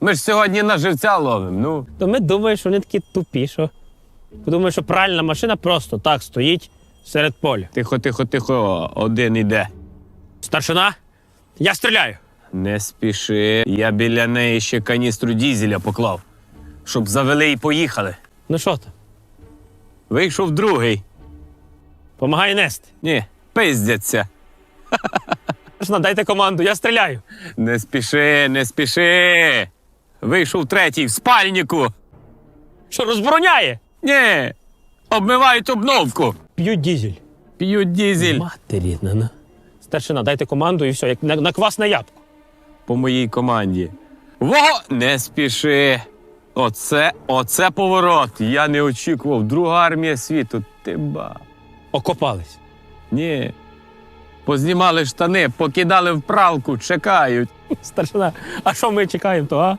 Ми ж сьогодні на живця ловимо. Ну, То ми думаємо, що вони такі тупі, що. Думаю, що пральна машина просто так стоїть серед поля. тихо, тихо, тихо, один іде. Старшина, я стріляю. Не спіши. Я біля неї ще каністру дізеля поклав, щоб завели і поїхали. Ну що там? Вийшов другий. Помагай нести. Ні, пиздяться. Старшина, дайте команду, я стріляю. Не спіши, не спіши. Вийшов третій в спальнику. Що розбороняє? Ні. Обмивають обновку. П'ють дізель. П'ють дізель. Матері, на. Старшина, дайте команду і все, як на, на квасне ябко. по моїй команді. Во! Не спіши. Оце, оце поворот. Я не очікував. Друга армія світу. Ти ба. Окопались. Ні. Познімали штани, покидали в пралку, чекають. Старшина, а що ми чекаємо, то а?